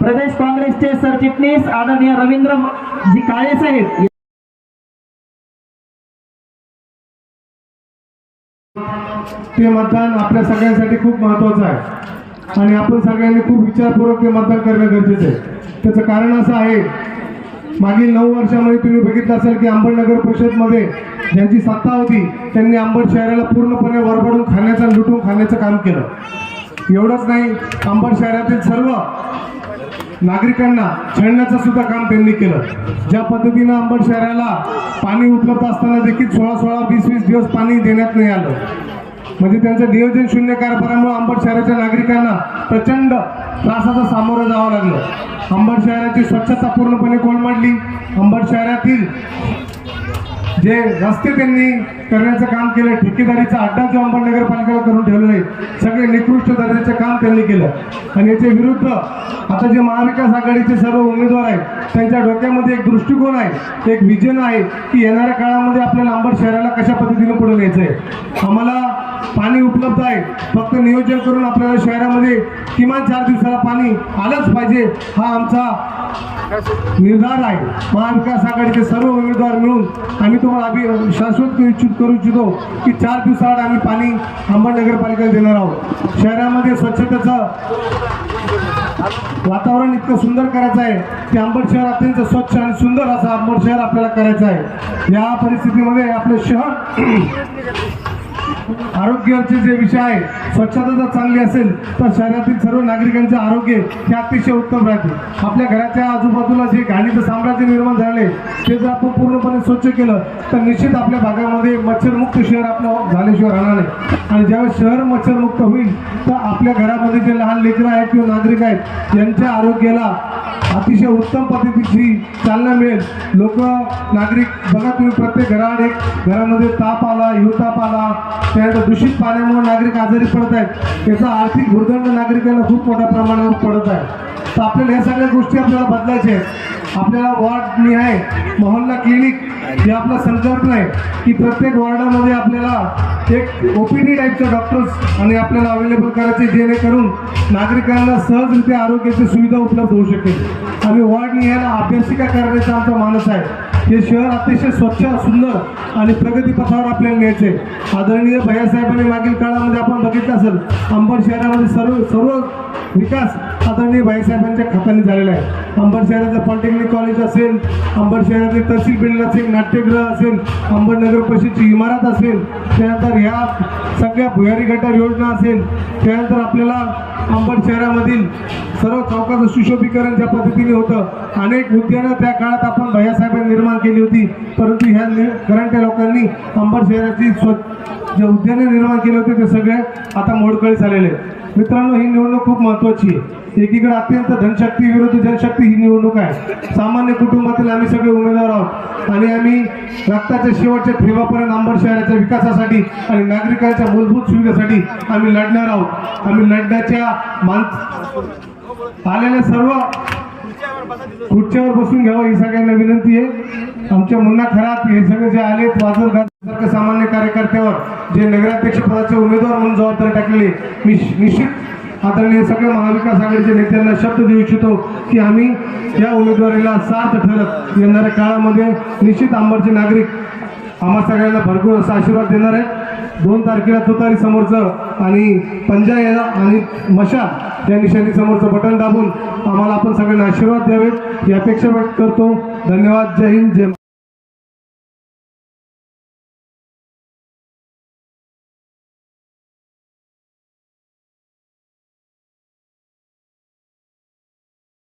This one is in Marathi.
प्रदेश काँग्रेसचे सरचिटणीस आदरणीय रवींद्र जी काळे साहेब. ते मतदान आपल्या सगळ्यांसाठी खूप महत्वाचं आहे. आणि आपण सगळ्यांनी खूप विचारपूर्वक ते मतदान करणं गरजेचं आहे. त्याचं कारण असं आहे मागील नऊ वर्षामध्ये तुम्ही बघितलं असेल की अंबडनगर परिषदमध्ये ज्यांची सत्ता होती. त्यांनी अंबड शहराला पूर्णपणे वरबडून खाण्याचं लुटून खाण्याचं काम केलं. एवढंच नाही अंबड शहरातील सर्व नागरिकांना छळण्याचं सुद्धा काम त्यांनी केलं. ज्या पद्धतीनं अंबड शहराला पाणी उपलब्ध असताना देखील सोळा सोळा वीस वीस दिवस पाणी देण्यात नाही आलं. म्हणजे त्यांचं नियोजन शून्य कारभारामुळे अंबड शहराच्या नागरिकांना प्रचंड त्रासाचं सामोरं जावं लागलं. अंबड शहराची स्वच्छता पूर्णपणे कोलमडली. अंबड शहरातील जे रस्ते त्यांनी करण्याचं काम केलं ठेकेदारीचा अड्डा जो अंबड नगरपालिकेला करून ठेवलेला आहे सगळे निकृष्ट दर्जाचे काम त्यांनी केलं. आणि याच्या विरुद्ध आता जे महाविकास आघाडीचे सर्व उमेदवार आहेत त्यांच्या डोक्यामध्ये एक दृष्टिकोन आहे एक विजन आहे की येणाऱ्या काळामध्ये आपल्याला अंबड शहराला कशा पद्धतीने पुढे न्यायचं आहे. आम्हाला पाणी उपलब्ध आहे फक्त नियोजन करून आपल्याला शहरामध्ये किमान चार दिवसाला पाणी आलंच पाहिजे हा आमचा निर्धार आहे. महाविकास आघाडीचे सर्व उमेदवार मिळून आम्ही तुम्हाला अभि शाश्वत इच्छुक इच्छित करू इच्छितो की चार दिवसाआड आम्ही पाणी अंबड नगरपालिकेला देणार आहोत. शहरामध्ये स्वच्छतेचं वातावरण इतकं सुंदर करायचं आहे की अंबड शहर अत्यंत स्वच्छ आणि सुंदर असं अंबड शहर आपल्याला करायचं आहे. या परिस्थितीमध्ये आपलं शहर आरोग्याचे जे विषय आहे स्वच्छता जर चांगली असेल तर शहरातील सर्व नागरिकांचे आरोग्य हे अतिशय उत्तम राहते. आपल्या घराच्या आजूबाजूला जे घाणीचं साम्राज्य निर्माण झाले ते जर आपण पूर्णपणे स्वच्छ केलं तर निश्चित आपल्या भागामध्ये मच्छरमुक्त शहर आपलं झाल्याशिवाय राहणार नाही. आणि ज्यावेळेस शहर मच्छरमुक्त होईल तर आपल्या घरामध्ये जे लहान लेकरं आहेत किंवा नागरिक आहेत यांच्या आरोग्याला अतिशय उत्तम पद्धतीची चालना मिळेल. लोक नागरिक बघा तुम्ही प्रत्येक घरात एक घरामध्ये ताप आला हिवताप आला त्यानंतर दूषित पाण्यामुळे नागरिक आजारी पडत आहेत. याचा आर्थिक भूर्दंड नागरिकांना खूप मोठ्या प्रमाणावर पडत आहे. तर आपल्याला ह्या सगळ्या गोष्टी आपल्याला बदलायच्या आहेत. आपल्याला वॉर्ड निहाय मोहल्ला क्लिनिक ही आपला संकल्पना आहे की प्रत्येक वॉर्डामध्ये आपल्याला एक ओपीडी टाईपचे डॉक्टर्स आणि आपल्याला अवेलेबल करायचे जेणेकरून नागरिकांना सहजरित्या आरोग्याची सुविधा उपलब्ध होऊ शकेल. आम्ही वॉर्ड निहायला अभ्यासिका करण्याचा आमचा मानस आहे. हे शहर अतिशय स्वच्छ सुंदर आणि प्रगतीपथावर आपल्याला न्यायचे आदरणीय भैयासाहेबांनी मागील काळामध्ये आपण बघितलं असेल अंबड शहरामध्ये सर्व सर्व विकास आदरणीय भाईसाहेबांच्या खात्याने झालेला आहे. अंबड शहराचं पॉलिटेक्निक कॉलेज असेल अंबड शहरातील तहसील बिल्डिंग असेल नाट्यगृह असेल अंबड नगर परिषदची इमारत असेल त्यानंतर ह्या सगळ्या भुयारी गटार योजना असेल त्यानंतर आपल्याला अंबड शहरामधील सर्व चौकाचं सुशोभीकरण ज्या पद्धतीने होतं अनेक उद्यानं त्या काळात आपण भैयासाहेबांनी निर्माण केली होती. परंतु ह्या नि- करंट्या लोकांनी अंबड शहराची स्वच्छ जे उद्याने निर्माण केले होते ते सगळे आता मोडकळी झालेले आहेत. मित्रांनो ही निवडणूक खूप महत्वाची आहे. एकीकडे अत्यंत धनशक्ती विरुद्ध जनशक्ती ही निवडणूक आहे. सामान्य कुटुंबातील आम्ही सगळे उमेदवार आहोत. आणि आम्ही रक्ताच्या शेवटच्या ठेवापर्यंत अंबड शहराच्या विकासासाठी आणि नागरिकांच्या मूलभूत सुविधेसाठी आम्ही लढणार आहोत. आम्ही लढण्याच्या मान आलेले सर्व खुर्च्यावर बसून घ्यावं ही सगळ्यांना विनंती आहे. आमच्या मुन्ना खरात हे सगळे जे आले सारखे सामान्य कार्यकर्त्यावर जे नगराध्यक्ष पदाचे उमेदवार म्हणून जबाबदारी टाकलेली मी निश्चित आदरणीय सगळ्या महाविकास आघाडीच्या नेत्यांना शब्द देऊ इच्छितो की आम्ही या उमेदवारीला सार्थ ठरत येणाऱ्या काळामध्ये निश्चित अंबरचे नागरिक आम्हा सगळ्यांना भरपूर असा आशीर्वाद देणार आहे. दोन तारखेला तुतारी समोरचं आणि पंजा या आणि मशाल या निशाणी समोरचं बटन दाबून आम्हाला आपण सगळ्यांना आशीर्वाद द्यावेत. ही अपेक्षा व्यक्त करतो. धन्यवाद. जय हिंद. जय